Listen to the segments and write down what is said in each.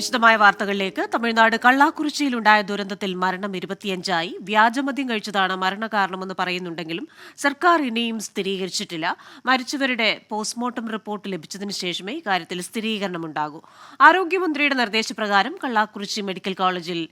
വിശദമായ വാർത്തകളിലേക്ക്. തമിഴ്നാട് കള്ളാക്കുറിച്ചിയിലുണ്ടായ ദുരന്തത്തിൽ മരണം ഇരുപത്തിയഞ്ചായി. വ്യാജമദ്യം കഴിച്ചതാണ് മരണകാരണമെന്ന് പറയുന്നുണ്ടെങ്കിലും സർക്കാർ ഇനിയും സ്ഥിരീകരിച്ചിട്ടില്ല. മരിച്ചവരുടെ പോസ്റ്റ്മോർട്ടം റിപ്പോർട്ട് ലഭിച്ചതിന് ശേഷമേ ഇക്കാര്യത്തിൽ സ്ഥിരീകരണമുണ്ടാകൂ. ആരോഗ്യമന്ത്രിയുടെ നിർദ്ദേശപ്രകാരം കള്ളാക്കുറിച്ചി മെഡിക്കൽ കോളേജിൽ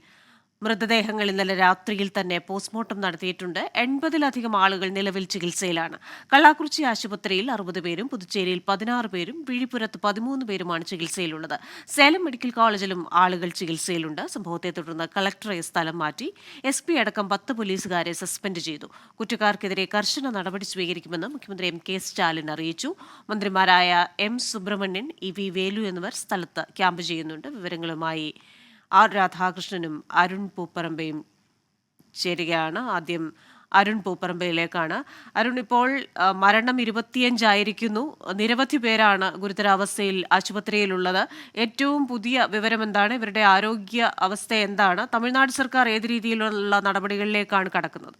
മൃതദേഹങ്ങൾ ഇന്നലെ രാത്രിയിൽ തന്നെ പോസ്റ്റ്മോർട്ടം നടത്തിയിട്ടുണ്ട്. എൺപതിലധികം ആളുകൾ നിലവിൽ ചികിത്സയിലാണ്. കള്ളാക്കുറിച്ചി ആശുപത്രിയിൽ അറുപത് പേരും പുതുച്ചേരിയിൽ പതിനാറ് പേരും വിഴിപ്പുരത്ത് പതിമൂന്ന് പേരുമാണ് ചികിത്സയിലുള്ളത്. സേലം മെഡിക്കൽ കോളേജിലും ആളുകൾ ചികിത്സയിലുണ്ട്. സംഭവത്തെ തുടർന്ന് കളക്ടറെ സ്ഥലം മാറ്റി എസ് പി അടക്കം പത്ത് പോലീസുകാരെ സസ്പെൻഡ് ചെയ്തു. കുറ്റക്കാർക്കെതിരെ കർശന നടപടി സ്വീകരിക്കുമെന്ന് മുഖ്യമന്ത്രി എം കെ സ്റ്റാലിൻ അറിയിച്ചു. മന്ത്രിമാരായ M Subramanian E V Velu എന്നിവർ സ്ഥലത്ത് ക്യാമ്പ് ചെയ്യുന്നുണ്ട്. വിവരങ്ങളുമായി ആർ രാധാകൃഷ്ണനും അരുൺ പൂപ്പറമ്പയും ചേരുകയാണ്. ആദ്യം അരുൺ പൂപ്പറമ്പയിലേക്കാണ്. അരുൺ ഇപ്പോൾ മരണം ഇരുപത്തിയഞ്ചായിരിക്കുന്നു. നിരവധി പേരാണ് ഗുരുതരാവസ്ഥയിൽ ആശുപത്രിയിലുള്ളത്. ഏറ്റവും പുതിയ വിവരം എന്താണ് ഇവരുടെ ആരോഗ്യ അവസ്ഥ എന്താണ്? തമിഴ്നാട് സർക്കാർ ഏത് രീതിയിലുള്ള നടപടികളിലേക്കാണ് കടക്കുന്നത്?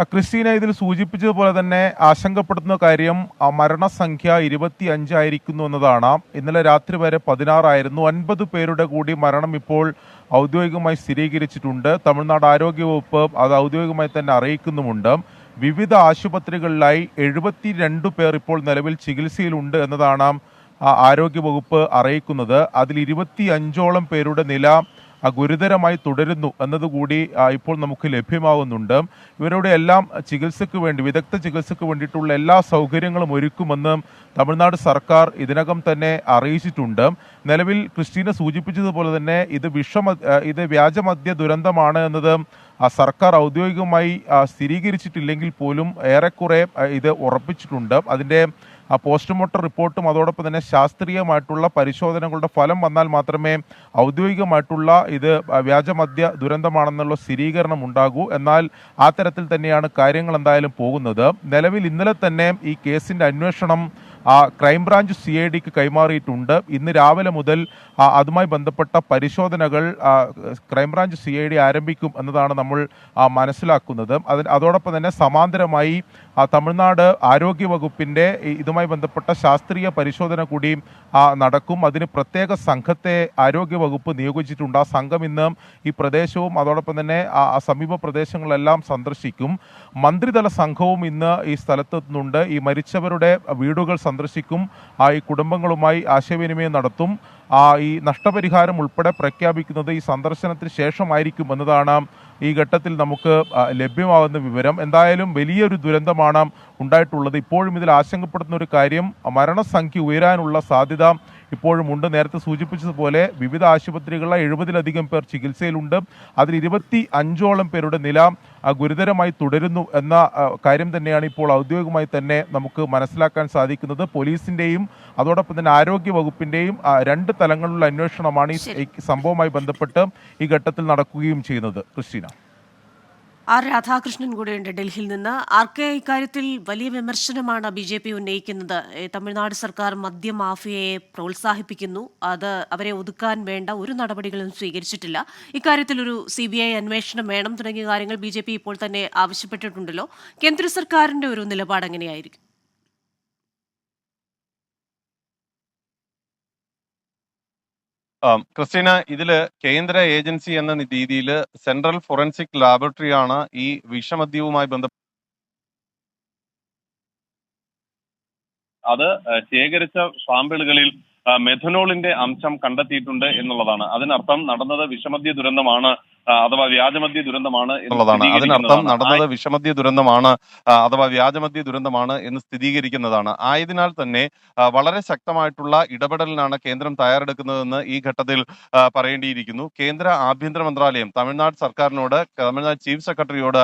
ക്രിസ്റ്റീന ഇതിൽ സൂചിപ്പിച്ചതുപോലെ തന്നെ ആശങ്കപ്പെടുത്തുന്ന കാര്യം മരണസംഖ്യ ഇരുപത്തി അഞ്ചായിരിക്കുന്നു എന്നതാണ്. ഇന്നലെ രാത്രി വരെ പതിനാറായിരുന്നു. അൻപത് പേരുടെ കൂടി മരണം ഇപ്പോൾ ഔദ്യോഗികമായി സ്ഥിരീകരിച്ചിട്ടുണ്ട്. തമിഴ്നാട് ആരോഗ്യവകുപ്പ് അത് ഔദ്യോഗികമായി തന്നെ അറിയിക്കുന്നുമുണ്ട്. വിവിധ ആശുപത്രികളിലായി എഴുപത്തി രണ്ട് പേർ ഇപ്പോൾ നിലവിൽ ചികിത്സയിലുണ്ട് എന്നതാണ് ആരോഗ്യവകുപ്പ് അറിയിക്കുന്നത്. അതിൽ ഇരുപത്തി അഞ്ചോളം പേരുടെ നില ഗുരുതരമായി തുടരുന്നു എന്നതുകൂടി ഇപ്പോൾ നമുക്ക് ലഭ്യമാകുന്നുണ്ട് ഇവരുടെ എല്ലാം ചികിത്സയ്ക്ക് വേണ്ടി വിദഗ്ധ ചികിത്സയ്ക്ക് വേണ്ടിയിട്ടുള്ള എല്ലാ സൗകര്യങ്ങളും ഒരുക്കുമെന്ന് തമിഴ്നാട് സർക്കാർ ഇതിനകം തന്നെ അറിയിച്ചിട്ടുണ്ട്. നിലവിൽ ക്രിസ്റ്റീന സൂചിപ്പിച്ചതുപോലെ തന്നെ ഇത് വിഷമ ഇത് വ്യാജമദ്യ ദുരന്തമാണ് എന്നത് സർക്കാർ ഔദ്യോഗികമായി സ്ഥിരീകരിച്ചിട്ടില്ലെങ്കിൽ പോലും ഏറെക്കുറെ ഇത് ഉറപ്പിച്ചിട്ടുണ്ട്. അതിന്റെ ആ പോസ്റ്റ്മോർട്ടം റിപ്പോർട്ടും അതോടൊപ്പം തന്നെ ശാസ്ത്രീയമായിട്ടുള്ള പരിശോധനകളുടെ ഫലം വന്നാൽ മാത്രമേ ഔദ്യോഗികമായിട്ടുള്ള ഇത് വ്യാജമദ്യ ദുരന്തമാണെന്നുള്ള സ്ഥിരീകരണം ഉണ്ടാകൂ. എന്നാൽ ആ തരത്തിൽ തന്നെയാണ് കാര്യങ്ങൾ എന്തായാലും പോകുന്നത്. നിലവിൽ ഇന്നലെ തന്നെ ഈ കേസിന്റെ അന്വേഷണം ആ ക്രൈംബ്രാഞ്ച് സി ഐ ഡിക്ക് കൈമാറിയിട്ടുണ്ട്. ഇന്ന് രാവിലെ മുതൽ അതുമായി ബന്ധപ്പെട്ട പരിശോധനകൾ ക്രൈംബ്രാഞ്ച് സി ഐ ഡി ആരംഭിക്കും എന്നതാണ് നമ്മൾ മനസ്സിലാക്കുന്നത്. അതിന് അതോടൊപ്പം തന്നെ സമാന്തരമായി തമിഴ്നാട് ആരോഗ്യ വകുപ്പിന്റെ ഇതുമായി ബന്ധപ്പെട്ട ശാസ്ത്രീയ പരിശോധന കൂടി നടക്കും. അതിന് പ്രത്യേക സംഘത്തെ ആരോഗ്യ വകുപ്പ് നിയോഗിച്ചിട്ടുണ്ട്. ആ സംഘം ഇന്ന് ഈ പ്രദേശവും അതോടൊപ്പം തന്നെ ആ സമീപ പ്രദേശങ്ങളെല്ലാം സന്ദർശിക്കും. മന്ത്രിതല സംഘവും ഇന്ന് ഈ സ്ഥലത്തെത്തുന്നുണ്ട്. ഈ മരിച്ചവരുടെ വീടുകൾ സന്ദർശിക്കും. ആ ഈ കുടുംബങ്ങളുമായി ആശയവിനിമയം നടത്തും. ഈ നഷ്ടപരിഹാരം ഉൾപ്പെടെ പ്രഖ്യാപിക്കുന്നത് ഈ സന്ദർശനത്തിന് ശേഷമായിരിക്കും എന്നതാണ് ഈ ഘട്ടത്തിൽ നമുക്ക് ലഭ്യമാകുന്ന വിവരം. എന്തായാലും വലിയൊരു ദുരന്തമാണ് ഉണ്ടായിട്ടുള്ളത്. ഇപ്പോഴും ഇതിൽ ആശങ്കപ്പെടുന്ന ഒരു കാര്യം മരണസംഖ്യ ഉയരാനുള്ള സാധ്യത ഇപ്പോഴും ഉണ്ട്. നേരത്തെ സൂചിപ്പിച്ചതുപോലെ വിവിധ ആശുപത്രികളിലെ എഴുപതിലധികം പേർ ചികിത്സയിലുണ്ട്. അതിൽ ഇരുപത്തി അഞ്ചോളം പേരുടെ നില ഗുരുതരമായി തുടരുന്നു എന്ന കാര്യം തന്നെയാണ് ഇപ്പോൾ ഔദ്യോഗികമായി തന്നെ നമുക്ക് മനസ്സിലാക്കാൻ സാധിക്കുന്നത്. പോലീസിന്റെയും അതോടൊപ്പം തന്നെ ആരോഗ്യ വകുപ്പിന്റെയും രണ്ട് തലങ്ങളിലുള്ള അന്വേഷണമാണ് ഈ ഈ സംഭവവുമായി ബന്ധപ്പെട്ട് ഈ ഘട്ടത്തിൽ നടക്കുകയും ചെയ്യുന്നത്. ക്രിസ്റ്റീന. ആർ രാധാകൃഷ്ണൻ കൂടെയുണ്ട് ഡൽഹിയിൽ നിന്ന്. ആർക്ക് ഇക്കാര്യത്തിൽ വലിയ വിമർശനമാണ് ബി ജെ പി ഉന്നയിക്കുന്നത്? തമിഴ്നാട് സർക്കാർ മദ്യ മാഫിയയെ പ്രോത്സാഹിപ്പിക്കുന്നു. അത് അവരെ ഒതുക്കാൻ വേണ്ട ഒരു നടപടികളും സ്വീകരിച്ചിട്ടില്ല. ഇക്കാര്യത്തിൽ ഒരു സി ബി ഐ അന്വേഷണം വേണം തുടങ്ങിയ കാര്യങ്ങൾ ബി ജെ പി ഇപ്പോൾ തന്നെ ആവശ്യപ്പെട്ടിട്ടുണ്ടല്ലോ. കേന്ദ്ര സർക്കാരിന്റെ ഒരു നിലപാട് എങ്ങനെയായിരിക്കും? ക്രിസ്റ്റീന ഇതിൽ കേന്ദ്ര ഏജൻസി എന്ന രീതിയിൽ സെൻട്രൽ ഫോറൻസിക് ലാബോറട്ടറി ആണ് ഈ വിഷമദ്യവുമായി ബന്ധപ്പെട്ട് അത് ശേഖരിച്ച സാമ്പിളുകളിൽ മെഥനോളിന്റെ അംശം കണ്ടെത്തിയിട്ടുണ്ട് എന്നുള്ളതാണ്. അതിനർത്ഥം നടന്നത് വിഷമദ്യ ദുരന്തമാണ് അഥവാ വ്യാജമദ്യ ദുരന്തമാണ് എന്നുള്ളതാണ്. അതിനർത്ഥം നടന്നത് വിഷമദ്യ ദുരന്തമാണ് അഥവാ വ്യാജമദ്യ ദുരന്തമാണ് എന്ന് സ്ഥിരീകരിക്കുന്നതാണ്. ആയതിനാൽ തന്നെ വളരെ ശക്തമായിട്ടുള്ള ഇടപെടലിനാണ് കേന്ദ്രം തയ്യാറെടുക്കുന്നതെന്ന് ഈ ഘട്ടത്തിൽ പറയേണ്ടിയിരിക്കുന്നു. കേന്ദ്ര ആഭ്യന്തര മന്ത്രാലയം തമിഴ്നാട് സർക്കാരിനോട് തമിഴ്നാട് ചീഫ് സെക്രട്ടറിയോട്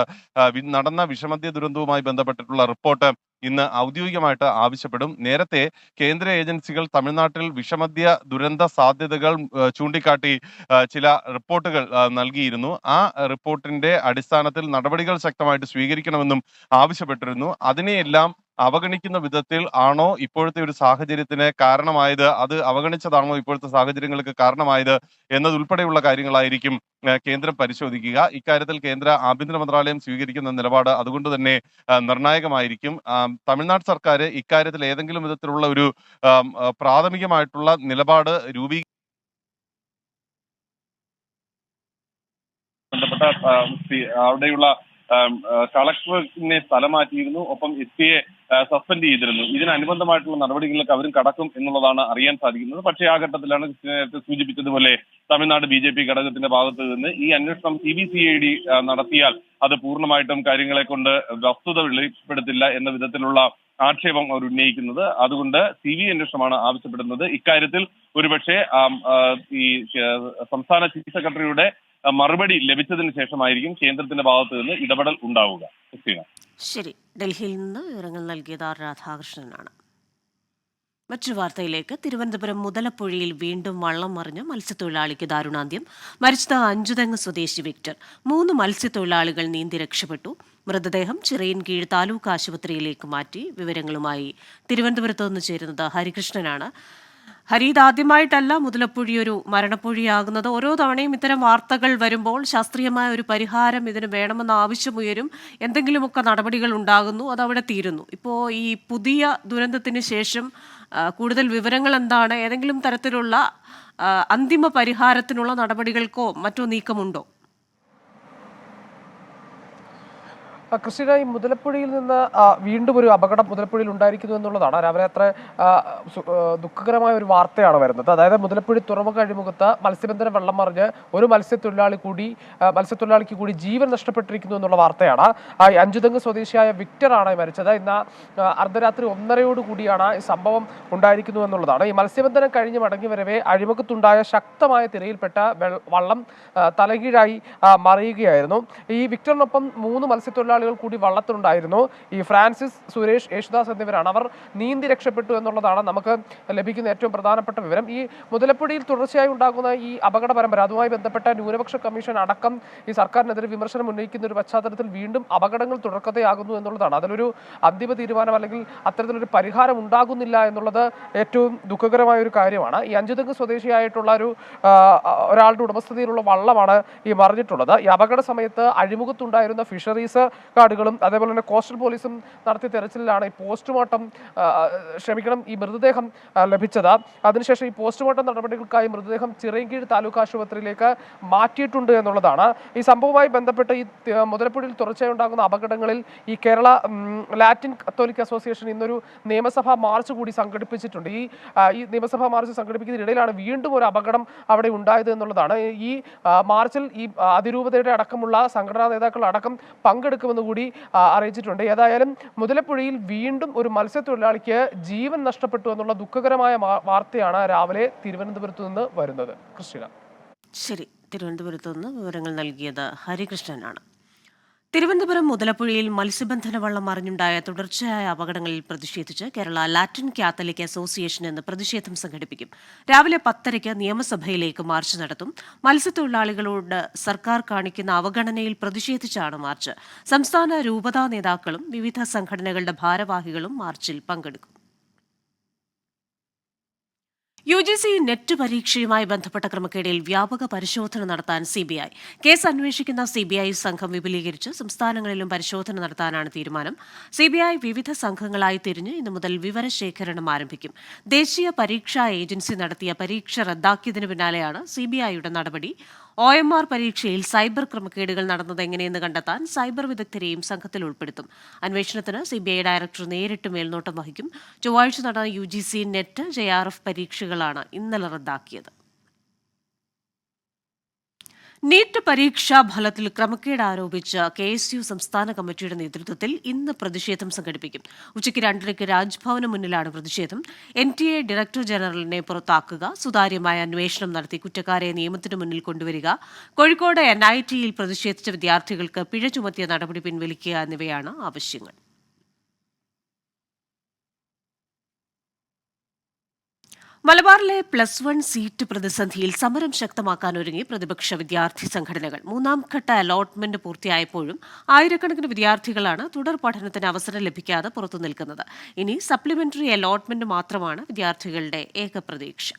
നടന്ന വിഷമദ്യ ദുരന്തവുമായി ബന്ധപ്പെട്ടിട്ടുള്ള റിപ്പോർട്ട് ഇന്ന് ഔദ്യോഗികമായിട്ട് ആവശ്യപ്പെടും. നേരത്തെ കേന്ദ്ര ഏജൻസികൾ തമിഴ്നാട്ടിൽ വിഷമദ്യ ദുരന്ത സാധ്യതകൾ ചൂണ്ടിക്കാട്ടി ചില റിപ്പോർട്ടുകൾ നൽകിയിരുന്നു. ആ റിപ്പോർട്ടിന്റെ അടിസ്ഥാനത്തിൽ നടപടികൾ ശക്തമായിട്ട് സ്വീകരിക്കണമെന്നും ആവശ്യപ്പെട്ടിരുന്നു. അതിനെയെല്ലാം അവഗണിക്കുന്ന വിധത്തിൽ ആണോ ഇപ്പോഴത്തെ ഒരു സാഹചര്യത്തിന് കാരണമായത്? അത് അവഗണിച്ചതാണോ ഇപ്പോഴത്തെ സാഹചര്യങ്ങൾക്ക് കാരണമായത്? എന്നതുൾപ്പെടെയുള്ള കാര്യങ്ങളായിരിക്കും കേന്ദ്രം പരിശോധിക്കുക. ഇക്കാര്യത്തിൽ കേന്ദ്ര ആഭ്യന്തര മന്ത്രാലയം സ്വീകരിക്കുന്ന നിലപാട് അതുകൊണ്ട് തന്നെ നിർണായകമായിരിക്കും. തമിഴ്നാട് സർക്കാർ ഇക്കാര്യത്തിൽ ഏതെങ്കിലും വിധത്തിലുള്ള ഒരു പ്രാഥമികമായിട്ടുള്ള നിലപാട് രൂപീ അവിടെയുള്ള കളക്ടറിനെ സ്ഥലം മാറ്റിയിരുന്നു ഒപ്പം എസ് പിയെ സസ്പെൻഡ് ചെയ്തിരുന്നു. ഇതിനനുബന്ധമായിട്ടുള്ള നടപടികളിലേക്ക് അവരും കടക്കും എന്നുള്ളതാണ് അറിയാൻ സാധിക്കുന്നത്. പക്ഷേ ആ ഘട്ടത്തിലാണ് നേരത്തെ സൂചിപ്പിച്ചതുപോലെ തമിഴ്നാട് ബി ജെ പി ഘടകത്തിന്റെ ഭാഗത്ത് നിന്ന് ഈ അന്വേഷണം C B C I D നടത്തിയാൽ അത് പൂർണമായിട്ടും കാര്യങ്ങളെ കൊണ്ട് വസ്തുത വെളിപ്പെടുത്തില്ല എന്ന വിധത്തിലുള്ള ആക്ഷേപം അവർ ഉന്നയിക്കുന്നത്. അതുകൊണ്ട് സി ബി അന്വേഷണമാണ് ആവശ്യപ്പെടുന്നത്. ഇക്കാര്യത്തിൽ ഒരുപക്ഷെ ഈ സംസ്ഥാന ചീഫ് സെക്രട്ടറിയുടെ മറുപടി ലഭിച്ചതിന് ശേഷമായിരിക്കും കേന്ദ്രത്തിന്റെ ഭാഗത്ത് നിന്ന് ഇടപെടൽ ഉണ്ടാവുക. ശരി. ഡൽഹിയിൽ നിന്ന് വിവരങ്ങൾ നൽകിയത് ആർ രാധാകൃഷ്ണനാണ്. മറ്റു വാർത്തയിലേക്ക്. തിരുവനന്തപുരം മുതലപ്പുഴയിൽ വീണ്ടും വള്ളം മറിഞ്ഞ മത്സ്യത്തൊഴിലാളിക്ക് ദാരുണാന്ത്യം. മരിച്ചത് അഞ്ചുതെങ്ങ് സ്വദേശി വിക്ടർ. മൂന്ന് മത്സ്യത്തൊഴിലാളികൾ നീന്തി രക്ഷപ്പെട്ടു. മൃതദേഹം ചിറയൻകീഴ് താലൂക്ക് ആശുപത്രിയിലേക്ക് മാറ്റി. വിവരങ്ങളുമായി തിരുവനന്തപുരത്ത് നിന്ന് ചേരുന്നത് ഹരികൃഷ്ണനാണ്. ഹരി ഇതാദ്യമായിട്ടല്ല മുതലപ്പുഴി ഒരു മരണപ്പുഴിയാകുന്നത്. ഓരോ തവണയും ഇത്തരം വാർത്തകൾ വരുമ്പോൾ ശാസ്ത്രീയമായ ഒരു പരിഹാരം ഇതിന് വേണമെന്ന ആവശ്യമുയരും എന്തെങ്കിലുമൊക്കെ നടപടികൾ ഉണ്ടാകുന്നു അതവിടെ തീരുന്നു. ഇപ്പോൾ ഈ പുതിയ ദുരന്തത്തിന് ശേഷം കൂടുതൽ വിവരങ്ങൾ എന്താണ്? ഏതെങ്കിലും തരത്തിലുള്ള അന്തിമ പരിഹാരത്തിനുള്ള നടപടികൾക്കോ മറ്റോ നീക്കമുണ്ടോ? ക്രിസ്റ്റീന ഈ മുതലപ്പുഴയിൽ നിന്ന് വീണ്ടും ഒരു അപകടം മുതലപ്പുഴയിൽ ഉണ്ടായിരിക്കുന്നു എന്നുള്ളതാണ്. രാവിലെ അത്ര ദുഃഖകരമായ ഒരു വാർത്തയാണ് വരുന്നത്. അതായത് മുതലപ്പുഴി തുറമുഖ അഴിമുഖത്ത് മത്സ്യബന്ധന വെള്ളം മറിഞ്ഞ് ഒരു മത്സ്യത്തൊഴിലാളി കൂടി മത്സ്യത്തൊഴിലാളിക്ക് കൂടി ജീവൻ നഷ്ടപ്പെട്ടിരിക്കുന്നു എന്നുള്ള വാർത്തയാണ്. അഞ്ചുതങ്ങ് സ്വദേശിയായ വിക്ടറാണ് മരിച്ചത്. ഇന്ന് അർദ്ധരാത്രി ഒന്നരയോട് കൂടിയാണ് ഈ സംഭവം ഉണ്ടായിരിക്കുന്നു എന്നുള്ളതാണ്. ഈ മത്സ്യബന്ധനം കഴിഞ്ഞ് മടങ്ങി വരവേ അഴിമുഖത്തുണ്ടായ ശക്തമായ തിരയിൽപ്പെട്ട വെള്ളം തലകീഴായി മറിയുകയായിരുന്നു. ഈ വിക്ടറിനൊപ്പം മൂന്ന് മത്സ്യത്തൊഴിലാളികൾ കൂടി വള്ളത്തിലുണ്ടായിരുന്നു. ഈ ഫ്രാൻസിസ് സുരേഷ് യേശുദാസ് എന്നിവരാണ്. അവർ നീന്തി രക്ഷപ്പെട്ടു എന്നുള്ളതാണ് നമുക്ക് ലഭിക്കുന്ന ഏറ്റവും പ്രധാനപ്പെട്ട വിവരം. ഈ മുതലപ്പുഴയിൽ തുടർച്ചയായി ഉണ്ടാകുന്ന ഈ അപകട പരമ്പര അതുമായി ബന്ധപ്പെട്ട ന്യൂനപക്ഷ കമ്മീഷൻ അടക്കം ഈ സർക്കാരിനെതിരെ വിമർശനം ഉന്നയിക്കുന്ന ഒരു പശ്ചാത്തലത്തിൽ വീണ്ടും അപകടങ്ങൾ തുടർക്കഥയാകുന്നു എന്നുള്ളതാണ്. അതിലൊരു അന്തിമ തീരുമാനം അല്ലെങ്കിൽ അത്തരത്തിലൊരു പരിഹാരം ഉണ്ടാകുന്നില്ല എന്നുള്ളത് ഏറ്റവും ദുഃഖകരമായ ഒരു കാര്യമാണ്. ഈ അഞ്ചുതെങ്ങ് സ്വദേശിയായിട്ടുള്ള ഒരു ഒരാളുടെ ഉടമസ്ഥതയിലുള്ള വള്ളമാണ് ഈ മറിഞ്ഞിട്ടുള്ളത്. ഈ അപകട സമയത്ത് അഴിമുഖത്തുണ്ടായിരുന്ന ഫിഷറീസ് ഗാർഡുകളും അതേപോലെ തന്നെ കോസ്റ്റൽ പോലീസും നടത്തിയ തെരച്ചിലിലാണ് ഈ പോസ്റ്റ്മോർട്ടം ക്ഷമിക്കണം ഈ മൃതദേഹം ലഭിച്ചത്. അതിനുശേഷം ഈ പോസ്റ്റ്മോർട്ടം നടപടികൾക്കായി മൃതദേഹം ചിറയൻകീഴ് താലൂക്ക് ആശുപത്രിയിലേക്ക് മാറ്റിയിട്ടുണ്ട് എന്നുള്ളതാണ്. ഈ സംഭവവുമായി ബന്ധപ്പെട്ട് ഈ മുതലപ്പുഴയിൽ തുടർച്ചയായി ഉണ്ടാകുന്ന അപകടങ്ങളിൽ ഈ കേരള ലാറ്റിൻ കത്തോലിക് അസോസിയേഷൻ ഇന്നൊരു നിയമസഭാ മാർച്ച് കൂടി സംഘടിപ്പിച്ചിട്ടുണ്ട്. ഈ ഈ നിയമസഭാ മാർച്ച് സംഘടിപ്പിക്കുന്നതിനിടയിലാണ് വീണ്ടും ഒരു അപകടം അവിടെ ഉണ്ടായത് എന്നുള്ളതാണ്. ഈ മാർച്ചിൽ ഈ അതിരൂപതയുടെ അടക്കമുള്ള സംഘടനാ നേതാക്കൾ അടക്കം പങ്കെടുക്കുമെന്ന് കൂടി അറിയിച്ചിട്ടുണ്ട്. ഏതായാലും മുതലപ്പുഴയിൽ വീണ്ടും ഒരു മത്സ്യത്തൊഴിലാളിക്ക് ജീവൻ നഷ്ടപ്പെട്ടു എന്നുള്ള ദുഃഖകരമായ വാർത്തയാണ് രാവിലെ തിരുവനന്തപുരത്ത് നിന്ന് വരുന്നത്. കൃഷ്ണ ശരി. തിരുവനന്തപുരത്ത് നിന്ന് വിവരങ്ങൾ നൽകിയത് ഹരികൃഷ്ണനാണ്. തിരുവനന്തപുരം മുതലപ്പുഴയിൽ മത്സ്യബന്ധന വള്ളം മറിഞ്ഞുണ്ടായ തുടർച്ചയായ അപകടങ്ങളിൽ പ്രതിഷേധിച്ച് കേരള ലാറ്റിൻ കാത്തലിക് അസോസിയേഷൻ എന്ന് പ്രതിഷേധം സംഘടിപ്പിക്കും. രാവിലെ പത്തരയ്ക്ക് നിയമസഭയിലേക്ക് മാർച്ച് നടത്തും. മത്സ്യത്തൊഴിലാളികളോട് സർക്കാർ കാണിക്കുന്ന അവഗണനയിൽ പ്രതിഷേധിച്ചാണ് മാർച്ച്. സംസ്ഥാന രൂപതാ നേതാക്കളും വിവിധ സംഘടനകളുടെ ഭാരവാഹികളും മാർച്ചിൽ പങ്കെടുക്കും. യു ജി സി നെറ്റ് പരീക്ഷയുമായി ബന്ധപ്പെട്ട ക്രമക്കേടിൽ വ്യാപക പരിശോധന നടത്താൻ സി ബി ഐ. കേസ് അന്വേഷിക്കുന്ന സി ബി ഐ സംഘം വിപുലീകരിച്ച്. സംസ്ഥാനങ്ങളിലും പരിശോധന നടത്താനാണ് തീരുമാനം. സി ബി ഐ വിവിധ സംഘങ്ങളായി തിരിഞ്ഞ് ഇന്നു മുതൽ വിവരശേഖരണം ആരംഭിക്കും. ദേശീയ പരീക്ഷാ ഏജൻസി നടത്തിയ പരീക്ഷ റദ്ദാക്കിയതിനു പിന്നാലെയാണ് സി ബി ഐയുടെ നടപടി ഒ എം ആർ പരീക്ഷയിൽ സൈബർ ക്രമക്കേടുകൾ നടന്നത് എങ്ങനെയെന്ന് കണ്ടെത്താൻ സൈബർ വിദഗ്ധരെയും സംഘത്തിൽ ഉൾപ്പെടുത്തും. അന്വേഷണത്തിന് സി ബി ഐ ഡയറക്ടർ നേരിട്ട് മേൽനോട്ടം വഹിക്കും. ചൊവ്വാഴ്ച നടന്ന U G C NET J R F പരീക്ഷകളാണ് ഇന്നലെ റദ്ദാക്കിയത്. നീറ്റ് പരീക്ഷാ ഫലത്തിൽ ക്രമക്കേട് ആരോപിച്ച് കെ എസ് യു സംസ്ഥാന കമ്മിറ്റിയുടെ നേതൃത്വത്തിൽ ഇന്ന് പ്രതിഷേധം സംഘടിപ്പിക്കും. ഉച്ചയ്ക്ക് രണ്ടരയ്ക്ക് രാജ്ഭവന് മുന്നിലാണ് പ്രതിഷേധം. എൻ ടി എ ഡയറക്ടർ ജനറലിനെ പുറത്താക്കുക സുതാര്യമായ അന്വേഷണം നടത്തി കുറ്റക്കാരെ നിയമത്തിന് മുന്നിൽ കൊണ്ടുവരിക കോഴിക്കോട് എൻ ഐ ടിയിൽ പ്രതിഷേധിച്ച വിദ്യാർത്ഥികൾക്ക് പിഴ ചുമത്തിയ നടപടി പിൻവലിക്കുക എന്നിവയാണ് ആവശ്യങ്ങൾ. മലബാറിലെ പ്ലസ് വൺ സീറ്റ് പ്രതിസന്ധിയിൽ സമരം ശക്തമാക്കാനൊരുങ്ങി പ്രതിപക്ഷ വിദ്യാർത്ഥി സംഘടനകൾ. മൂന്നാം ഘട്ട അലോട്ട്മെന്റ് പൂർത്തിയായപ്പോഴും ആയിരക്കണക്കിന് വിദ്യാർത്ഥികളാണ് തുടർ പഠനത്തിന് അവസരം ലഭിക്കാതെ പുറത്തു നിൽക്കുന്നത്. ഇനി സപ്ലിമെന്ററി അലോട്ട്മെന്റ് മാത്രമാണ് വിദ്യാർത്ഥികളുടെ ഏക പ്രതീക്ഷ.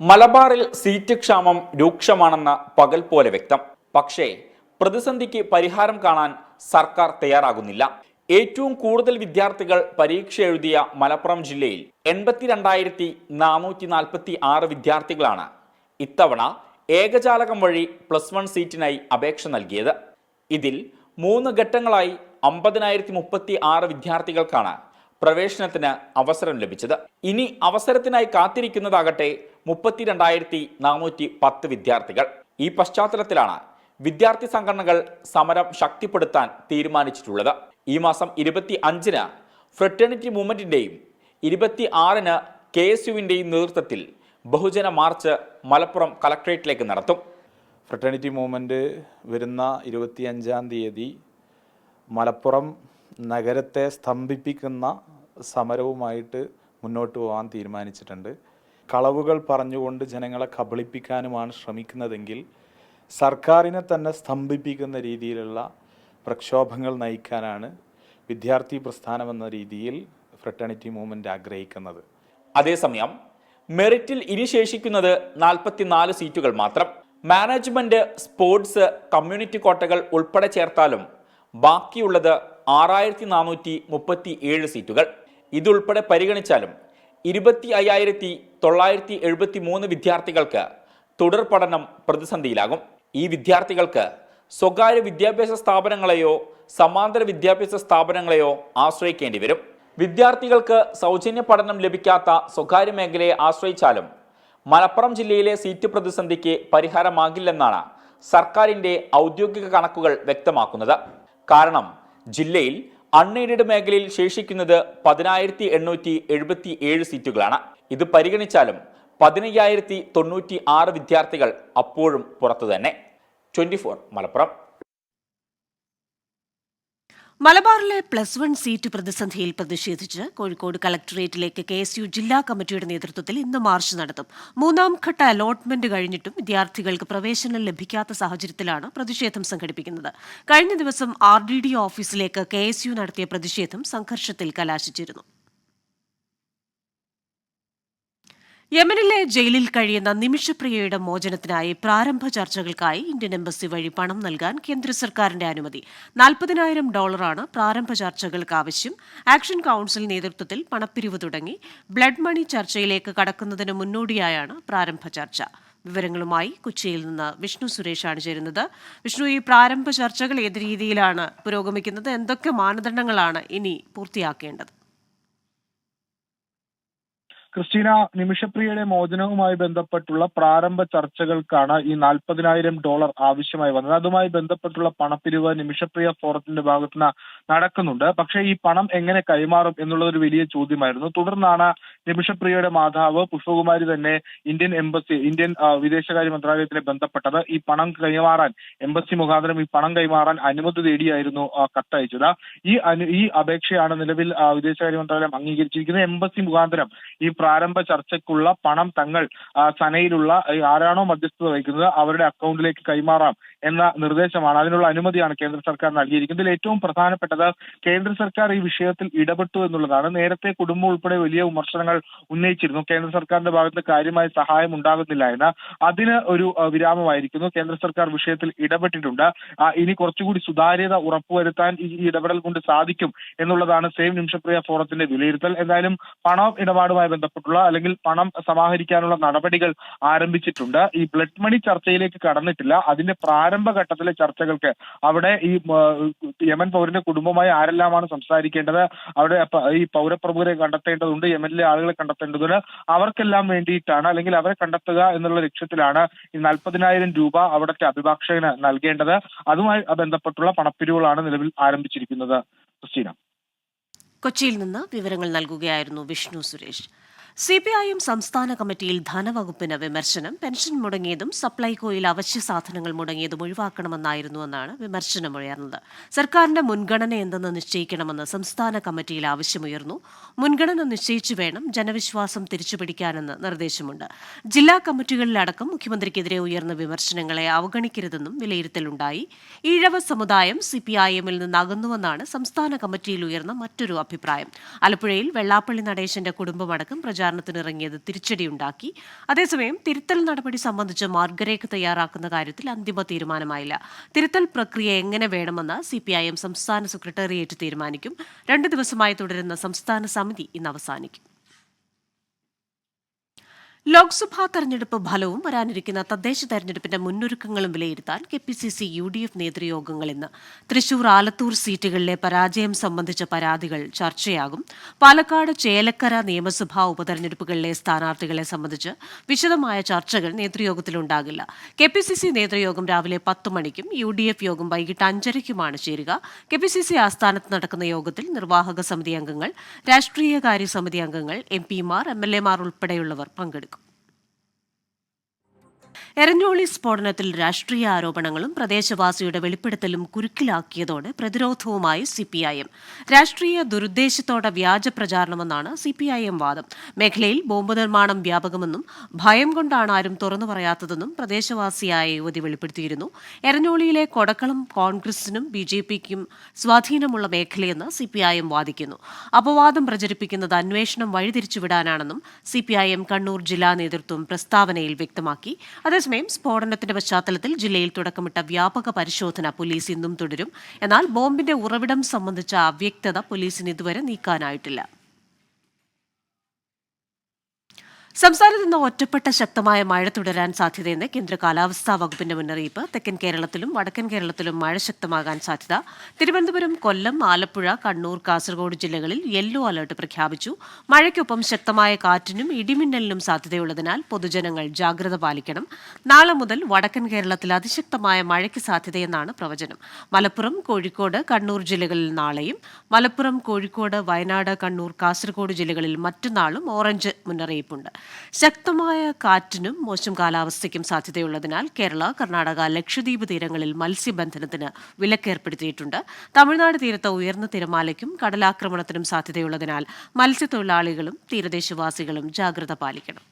മലബാറിൽ സീറ്റ് ക്ഷാമം രൂക്ഷമാണെന്ന് പകൽ പോലെ വ്യക്തം. പക്ഷേ പ്രതിസന്ധിക്ക് പരിഹാരം കാണാൻ സർക്കാർ തയ്യാറാകുന്നില്ല. ഏറ്റവും കൂടുതൽ വിദ്യാർത്ഥികൾ പരീക്ഷ എഴുതിയ മലപ്പുറം ജില്ലയിൽ എൺപത്തിരണ്ടായിരത്തി നാനൂറ്റി നാൽപ്പത്തി ആറ് വിദ്യാർത്ഥികളാണ് ഇത്തവണ ഏകജാലകം വഴി പ്ലസ് വൺ സീറ്റിനായി അപേക്ഷ നൽകിയത്. ഇതിൽ മൂന്ന് ഘട്ടങ്ങളായി അമ്പതിനായിരത്തി മുപ്പത്തി ആറ് വിദ്യാർത്ഥികൾക്കാണ് പ്രവേശനത്തിന് അവസരം ലഭിച്ചത്. ഇനി അവസരത്തിനായി കാത്തിരിക്കുന്നതാകട്ടെ മുപ്പത്തിരണ്ടായിരത്തി നാനൂറ്റി പത്ത് വിദ്യാർത്ഥികൾ. ഈ പശ്ചാത്തലത്തിലാണ് വിദ്യാർത്ഥി സംഘടനകൾ സമരം ശക്തിപ്പെടുത്താൻ തീരുമാനിച്ചിട്ടുള്ളത്. ഈ മാസം ഇരുപത്തി അഞ്ചിന് ഫ്രട്ടേണിറ്റി മൂവ്മെന്റിന്റെയും ഇരുപത്തി ആറിന് കെ എസ് യുവിന്റെയും നേതൃത്വത്തിൽ ബഹുജന മാർച്ച് മലപ്പുറം കളക്ട്രേറ്റിലേക്ക് നടത്തും. ഫ്രട്ടേണിറ്റി മൂവ്മെന്റ് വരുന്ന ഇരുപത്തി അഞ്ചാം തീയതി മലപ്പുറം നഗരത്തെ സ്തംഭിപ്പിക്കുന്ന സമരവുമായിട്ട് മുന്നോട്ട് പോകാൻ തീരുമാനിച്ചിട്ടുണ്ട്. കളവുകൾ പറഞ്ഞുകൊണ്ട് ജനങ്ങളെ കബളിപ്പിക്കാനുമാണ് ശ്രമിക്കുന്നതെങ്കിൽ സർക്കാരിനെ തന്നെ സ്തംഭിപ്പിക്കുന്ന രീതിയിലുള്ള പ്രക്ഷോഭങ്ങൾ നയിക്കാനാണ് വിദ്യാർത്ഥി പ്രസ്ഥാനം എന്ന രീതിയിൽ ഫ്രട്ടേണിറ്റി മൂവ്മെന്റ് ആഗ്രഹിക്കുന്നത്. അതേസമയം മെറിറ്റിൽ ഇനി ശേഷിക്കുന്നത് നാൽപ്പത്തിനാല് സീറ്റുകൾ മാത്രം. മാനേജ്മെന്റ് സ്പോർട്സ് കമ്മ്യൂണിറ്റി കോട്ടകൾ ഉൾപ്പെടെ ചേർത്താലും ബാക്കിയുള്ളത് ആറായിരത്തി നാനൂറ്റി മുപ്പത്തി ഏഴ് സീറ്റുകൾ. ഇതുൾപ്പെടെ പരിഗണിച്ചാലും ഇരുപത്തി അയ്യായിരത്തി തൊള്ളായിരത്തി എഴുപത്തി മൂന്ന് വിദ്യാർത്ഥികൾക്ക് തുടർ പഠനം പ്രതിസന്ധിയിലാകും. ഈ വിദ്യാർത്ഥികൾക്ക് സ്വകാര്യ വിദ്യാഭ്യാസ സ്ഥാപനങ്ങളെയോ സമാന്തര വിദ്യാഭ്യാസ സ്ഥാപനങ്ങളെയോ ആശ്രയിക്കേണ്ടി വരും. വിദ്യാർത്ഥികൾക്ക് സൗജന്യ പഠനം ലഭിക്കാത്ത സ്വകാര്യ മേഖലയെ ആശ്രയിച്ചാലും മലപ്പുറം ജില്ലയിലെ സീറ്റ് പ്രതിസന്ധിക്ക് പരിഹാരമാകില്ലെന്നാണ് സർക്കാരിന്റെ ഔദ്യോഗിക കണക്കുകൾ വ്യക്തമാക്കുന്നത്. കാരണം ജില്ലയിൽ അൺഎയ്ഡഡ് മേഖലയിൽ ശേഷിക്കുന്നത് പതിനായിരത്തി എണ്ണൂറ്റി എഴുപത്തി ഏഴ് സീറ്റുകളാണ്. ഇത് പരിഗണിച്ചാലും പതിനയ്യായിരത്തി തൊണ്ണൂറ്റി ആറ് വിദ്യാർത്ഥികൾ അപ്പോഴും പുറത്തു തന്നെ ട്വന്റി ഫോർ മലപ്പുറം. മലബാറിലെ പ്ലസ് വൺ സീറ്റ് പ്രതിസന്ധിയിൽ പ്രതിഷേധിച്ച് കോഴിക്കോട് കളക്ടറേറ്റിലേക്ക് കെ എസ് യു ജില്ലാ കമ്മിറ്റിയുടെ നേതൃത്വത്തിൽ ഇന്ന് മാർച്ച് നടത്തും. മൂന്നാം ഘട്ട അലോട്ട്മെന്റ് കഴിഞ്ഞിട്ടും വിദ്യാർത്ഥികൾക്ക് പ്രവേശനം ലഭിക്കാത്ത സാഹചര്യത്തിലാണ് പ്രതിഷേധം സംഘടിപ്പിക്കുന്നത്. കഴിഞ്ഞ ദിവസം ആർ ഡി ഡി ഓഫീസിലേക്ക് കെ എസ് യു നടത്തിയ പ്രതിഷേധം സംഘർഷത്തിൽ കലാശിച്ചിരുന്നു. യമനിലെ ജയിലിൽ കഴിയുന്ന നിമിഷപ്രിയയുടെ മോചനത്തിനായി പ്രാരംഭ ചർച്ചകൾക്കായി ഇന്ത്യൻ എംബസി വഴി പണം നൽകാൻ കേന്ദ്ര സർക്കാരിന്റെ അനുമതി. നാൽപ്പതിനായിരം ഡോളറാണ് പ്രാരംഭ ചർച്ചകൾക്ക് ആവശ്യം. ആക്ഷൻ കൌൺസിൽ നേതൃത്വത്തിൽ പണപ്പിരിവ് തുടങ്ങി. ബ്ലഡ് മണി ചർച്ചയിലേക്ക് കടക്കുന്നതിന് മുന്നോടിയായാണ് പ്രാരംഭ ചർച്ച. വിവരങ്ങളുമായി കൊച്ചിയിൽ നിന്ന് വിഷ്ണു സുരേഷാണ് ചേരുന്നത്. വിഷ്ണു ഈ പ്രാരംഭ ചർച്ചകൾ ഏത് രീതിയിലാണ് പുരോഗമിക്കുന്നത്? എന്തൊക്കെ മാനദണ്ഡങ്ങളാണ് ഇനി പൂർത്തിയാക്കേണ്ടത്? ക്രിസ്റ്റീന നിമിഷപ്രിയയുടെ മോചനവുമായി ബന്ധപ്പെട്ടുള്ള പ്രാരംഭ ചർച്ചകൾക്കാണ് ഈ നാൽപ്പതിനായിരം ഡോളർ ആവശ്യമായി വന്നത്. അതുമായി ബന്ധപ്പെട്ടുള്ള പണപ്പിരിവ് നിമിഷപ്രിയ ഫോറത്തിന്റെ ഭാഗത്തുനിന്ന് നടക്കുന്നുണ്ട്. പക്ഷേ ഈ പണം എങ്ങനെ കൈമാറും എന്നുള്ളത് ഒരു വലിയ ചോദ്യമായിരുന്നു. തുടർന്നാണ് നിമിഷപ്രിയയുടെ മാതാവ് പുഷ്പകുമാരി തന്നെ ഇന്ത്യൻ എംബസി ഇന്ത്യൻ വിദേശകാര്യ മന്ത്രാലയത്തിനെ ബന്ധപ്പെട്ടത് ഈ പണം കൈമാറാൻ എംബസി മുഖാന്തരം ഈ പണം കൈമാറാൻ അനുമതി തേടിയായിരുന്നു കത്തയച്ചത്. ഈ ഈ അപേക്ഷയാണ് നിലവിൽ വിദേശകാര്യ മന്ത്രാലയം അംഗീകരിച്ചിരിക്കുന്നത്. എംബസി മുഖാന്തരം ഈ പ്രാരംഭ ചർച്ചയ്ക്കുള്ള പണം തങ്ങൾ സനയിലുള്ള ആരാണോ മധ്യസ്ഥത വഹിക്കുന്നത് അവരുടെ അക്കൗണ്ടിലേക്ക് കൈമാറാം എന്ന നിർദ്ദേശമാണ്. അതിനുള്ള അനുമതിയാണ് കേന്ദ്ര സർക്കാർ നൽകിയിരിക്കുന്നത്. ഇതിൽ ഏറ്റവും പ്രധാനപ്പെട്ടത് കേന്ദ്ര സർക്കാർ ഈ വിഷയത്തിൽ ഇടപെട്ടു എന്നുള്ളതാണ്. നേരത്തെ കുടുംബം ഉൾപ്പെടെ വലിയ വിമർശനങ്ങൾ ഉന്നയിച്ചിരുന്നു. കേന്ദ്ര സർക്കാരിന്റെ ഭാഗത്ത് കാര്യമായ സഹായം ഉണ്ടാകുന്നില്ല എന്ന്. അതിന് ഒരു വിരാമമായിരിക്കുന്നു. കേന്ദ്ര സർക്കാർ വിഷയത്തിൽ ഇടപെട്ടിട്ടുണ്ട്. ഇനി കുറച്ചുകൂടി സുതാര്യത ഉറപ്പുവരുത്താൻ ഈ ഇടപെടൽ കൊണ്ട് സാധിക്കും എന്നുള്ളതാണ് സേവ് നിമിഷപ്രിയ ഫോറത്തിന്റെ വിലയിരുത്തൽ. എന്തായാലും പണ ഇടപാടുമായി ബന്ധപ്പെട്ടുള്ള അല്ലെങ്കിൽ പണം സമാഹരിക്കാനുള്ള നടപടികൾ ആരംഭിച്ചിട്ടുണ്ട്. ഈ ബ്ലഡ് മണി ചർച്ചയിലേക്ക് കടന്നിട്ടില്ല. അതിന്റെ പ്രാരംഭഘട്ടത്തിലെ ചർച്ചകൾക്ക് അവിടെ ഈ യമൻ പൗരന്റെ കുടുംബമായി ആരെല്ലാമാണ് സംസാരിക്കേണ്ടത്? അവിടെ ഈ പൗരപ്രമുഖരെ കണ്ടെത്തേണ്ടതുണ്ട് യമനിലെ ആളുകളെ കണ്ടെത്തേണ്ടതുണ്ട്. അവർക്കെല്ലാം വേണ്ടിയിട്ടാണ് അല്ലെങ്കിൽ അവരെ കണ്ടെത്തുക എന്നുള്ള ലക്ഷ്യത്തിലാണ് ഈ നാൽപ്പതിനായിരം രൂപ അവിടുത്തെ അഭിഭാഷകന് നൽകേണ്ടത്. അതുമായി ബന്ധപ്പെട്ടുള്ള പണപ്പിരിവുകളാണ് നിലവിൽ ആരംഭിച്ചിരിക്കുന്നത്. ക്രിസ്റ്റീന. കൊച്ചിയിൽ നിന്ന് വിവരങ്ങൾ നൽകുകയായിരുന്നു Vishnu Suresh. C P I M സംസ്ഥാന കമ്മിറ്റിയിൽ ധനവകുപ്പിന് വിമർശനം പെൻഷൻ മുടങ്ങിയതും സപ്ലൈകോയിൽ അവശ്യ സാധനങ്ങൾ മുടങ്ങിയതും ഒഴിവാക്കണമെന്നായിരുന്നുവെന്നാണ് വിമർശനമുയർന്നത് സർക്കാരിന്റെ മുൻഗണന എന്തെന്ന് നിശ്ചയിക്കണമെന്ന് സംസ്ഥാന കമ്മിറ്റിയിൽ ആവശ്യമുയർന്നു. മുൻഗണന നിശ്ചയിച്ചു വേണം ജനവിശ്വാസം തിരിച്ചുപിടിക്കാനെന്ന് നിർദ്ദേശമുണ്ട്. ജില്ലാ കമ്മിറ്റികളിലടക്കം മുഖ്യമന്ത്രിക്കെതിരെ ഉയർന്ന വിമർശനങ്ങളെ അവഗണിക്കരുതെന്നും വിലയിരുത്തലുണ്ടായി. ഈഴവ സമുദായം സി പി ഐ എമ്മിൽ നിന്ന് അകന്നുവെന്നാണ് സംസ്ഥാന കമ്മിറ്റിയിൽ ഉയർന്ന മറ്റൊരു അഭിപ്രായം. ആലപ്പുഴയിൽ വെള്ളാപ്പള്ളി നടേശന്റെ കുടുംബമടക്കം പ്രചാരണത്തിനിറങ്ങിയത് തിരിച്ചടിയുണ്ടാക്കി. അതേസമയം തിരുത്തൽ നടപടി സംബന്ധിച്ച് മാർഗരേഖ തയ്യാറാക്കുന്ന കാര്യത്തിൽ അന്തിമ തീരുമാനമായില്ല. തിരുത്തൽ പ്രക്രിയ എങ്ങനെ വേണമെന്ന് സി പി ഐ എം സംസ്ഥാന സെക്രട്ടേറിയറ്റ് തീരുമാനിക്കും. രണ്ട് ദിവസമായി തുടരുന്ന സംസ്ഥാന സമിതി ഇന്ന് അവസാനിക്കും. ലോക്സഭാ തെരഞ്ഞെടുപ്പ് ഫലവും വരാനിരിക്കുന്ന തദ്ദേശ തെരഞ്ഞെടുപ്പിന്റെ മുന്നൊരുക്കങ്ങളും വിലയിരുത്താൻ K P C C U D F നേതൃയോഗങ്ങൾ ഇന്ന് തൃശൂർ ആലത്തൂർ സീറ്റുകളിലെ പരാജയം സംബന്ധിച്ച പരാതികൾ ചർച്ചയാകും. പാലക്കാട് ചേലക്കര നിയമസഭാ ഉപതെരഞ്ഞെടുപ്പുകളിലെ സ്ഥാനാർത്ഥികളെ സംബന്ധിച്ച് വിശദമായ ചർച്ചകൾ നേതൃയോഗത്തിലുണ്ടാകില്ല. കെ പി സി സി നേതൃയോഗം രാവിലെ പത്ത് മണിക്കും യു ഡി എഫ് യോഗം വൈകിട്ട് അഞ്ചരയ്ക്കുമാണ് ചേരുക. കെ പി സി സി ആസ്ഥാനത്ത് നടക്കുന്ന യോഗത്തിൽ നിർവാഹക സമിതി അംഗങ്ങൾ രാഷ്ട്രീയകാര്യ സമിതി അംഗങ്ങൾ എം പിമാർ എം എൽ എമാർ ഉൾപ്പെടെയുള്ളവർ പങ്കെടുക്കും. എരഞ്ഞോളി സ്ഫോടനത്തിൽ രാഷ്ട്രീയ ആരോപണങ്ങളും പ്രദേശവാസിയുടെ വെളിപ്പെടുത്തലും കുരുക്കിലാക്കിയതോടെ പ്രതിരോധവുമായി സിപിഐഎം രാഷ്ട്രീയ ദുരുദ്ദേശത്തോടെ വ്യാജ പ്രചാരണമെന്നാണ് സിപിഐഎം വാദം. മേഖലയിൽ ബോംബ് നിർമ്മാണം വ്യാപകമെന്നും ഭയം കൊണ്ടാണ് ആരും തുറന്നു പറയാത്തതെന്നും പ്രദേശവാസിയായ യുവതി വെളിപ്പെടുത്തിയിരുന്നു. എരഞ്ഞോളിയിലെ കൊടക്കളം കോൺഗ്രസിനും ബി ജെ പിക്കും സ്വാധീനമുള്ള മേഖലയെന്ന് സിപിഐഎം വാദിക്കുന്നു. അപവാദം പ്രചരിപ്പിക്കുന്നത് അന്വേഷണം വഴിതിരിച്ചുവിടാനാണെന്നും സിപിഐഎം കണ്ണൂർ ജില്ലാ നേതൃത്വം പ്രസ്താവനയിൽ വ്യക്തമാക്കി. അതേസമയം സ്ഫോടനത്തിന്റെ പശ്ചാത്തലത്തിൽ ജില്ലയിൽ തുടക്കമിട്ട വ്യാപക പരിശോധന പോലീസ് ഇന്നും തുടരും. എന്നാൽ ബോംബിന്റെ ഉറവിടം സംബന്ധിച്ച അവ്യക്തത പോലീസിന് ഇതുവരെ നീക്കാനായിട്ടില്ല. സംസ്ഥാനത്ത് ഇന്ന് ഒറ്റപ്പെട്ട ശക്തമായ മഴ തുടരാൻ സാധ്യതയെന്ന് കേന്ദ്ര കാലാവസ്ഥാ വകുപ്പിന്റെ മുന്നറിയിപ്പ്. തെക്കൻ കേരളത്തിലും വടക്കൻ കേരളത്തിലും മഴ ശക്തമാകാൻ സാധ്യത. തിരുവനന്തപുരം കൊല്ലം ആലപ്പുഴ കണ്ണൂർ കാസർഗോഡ് ജില്ലകളിൽ യെല്ലോ അലർട്ട് പ്രഖ്യാപിച്ചു. മഴയ്ക്കൊപ്പം ശക്തമായ കാറ്റിനും ഇടിമിന്നലിനും സാധ്യതയുള്ളതിനാൽ പൊതുജനങ്ങൾ ജാഗ്രത പാലിക്കണം. നാളെ മുതൽ വടക്കൻ കേരളത്തിൽ അതിശക്തമായ മഴയ്ക്ക് സാധ്യതയെന്നാണ് പ്രവചനം. മലപ്പുറം കോഴിക്കോട് കണ്ണൂർ ജില്ലകളിൽ നാളെയും. മലപ്പുറം കോഴിക്കോട് വയനാട് കണ്ണൂർ കാസർഗോഡ് ജില്ലകളിൽ മറ്റന്നാളും ഓറഞ്ച് മുന്നറിയിപ്പുണ്ട്. ശക്തമായ കാറ്റിനും മോശം കാലാവസ്ഥയ്ക്കും സാധ്യതയുള്ളതിനാൽ കേരള കർണാടക ലക്ഷദ്വീപ് തീരങ്ങളിൽ മത്സ്യബന്ധനത്തിന് വിലക്കേർപ്പെടുത്തിയിട്ടുണ്ട്. തമിഴ്നാട് തീരത്ത് ഉയർന്ന തിരമാലയ്ക്കും കടലാക്രമണത്തിനും സാധ്യതയുള്ളതിനാൽ മത്സ്യത്തൊഴിലാളികളും തീരദേശവാസികളും ജാഗ്രത പാലിക്കണം.